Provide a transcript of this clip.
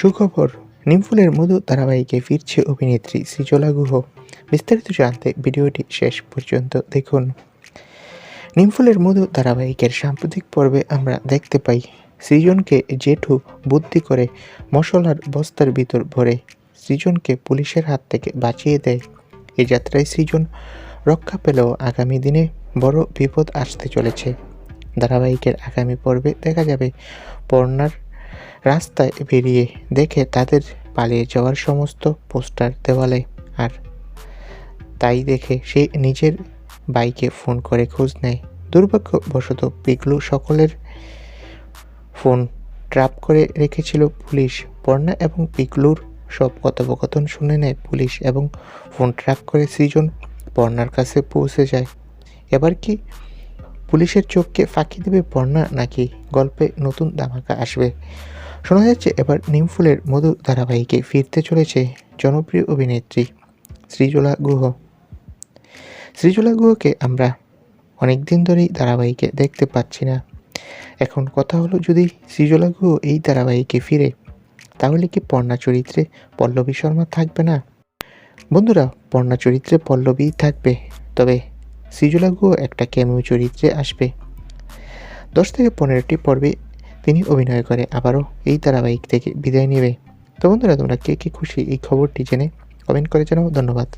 সুখবর, নিমফুলের মধু ধারাবাহিকে ফিরছে অভিনেত্রী সৃজলা গুহ। বিস্তারিত জানতে ভিডিওটি শেষ পর্যন্ত দেখুন। নিমফুলের মধু ধারাবাহিকের সাম্প্রতিক পর্বে আমরা দেখতে পাই, সৃজনকে জেঠু বুদ্ধি করে মশলার বস্তার ভিতর ভরে সৃজনকে পুলিশের হাত থেকে বাঁচিয়ে দেয়। এই যাত্রায় সৃজন রক্ষা পেলেও আগামী দিনে বড় বিপদ আসতে চলেছে। ধারাবাহিকের আগামী পর্বে দেখা যাবে পর্ণার রাস্তায় বেরিয়ে দেখে তাদের পালিয়ে যাওয়ার সমস্ত পোস্টার, দেওয়ালে। আর তাই দেখে সে নিজের বাইকে ফোন করে খোঁজ নেয়। দুর্ভাগ্যবশত পিগলু সকলের ফোন ট্র্যাপ করে রেখেছিল পুলিশ। পর্ণা এবং পিগলুর সব কথোপকথন শুনে নেয় পুলিশ এবং ফোন ট্র্যাক করে সৃজন পর্ণার কাছে পৌঁছে যায়। এবার কি পুলিশের চোখকে ফাঁকি দেবে পর্ণা নাকি গল্পে নতুন ধামাকা আসবে? শোনা যাচ্ছে এবার নিমফুলের মধু ধারাবাহিকে ফিরতে চলেছে জনপ্রিয় অভিনেত্রী সৃজলা গুহ। সৃজলা গুহকে আমরা অনেক দিন ধরেই ধারাবাহিকে দেখতে পাচ্ছি না। এখন কথা হলো, যদি সৃজলা গুহ এই ধারাবাহিকে ফিরে, তাহলে কি পর্ণা চরিত্রে পল্লবী শর্মা থাকবে না? বন্ধুরা, পর্ণা চরিত্রে পল্লবী থাকবে, তবে সৃজলা গুহ একটা ক্যামিও চরিত্রে আসবে। দশ থেকে পনেরোটি পর্বে তিনি অভিনয় করে, আবারও এই ধারাবাহিক থেকে বিদায় নেবে। তো বন্ধুরা, তোমরা কে কে খুশি এই খবরটি জেনে কমেন্ট করে জানাও। ধন্যবাদ।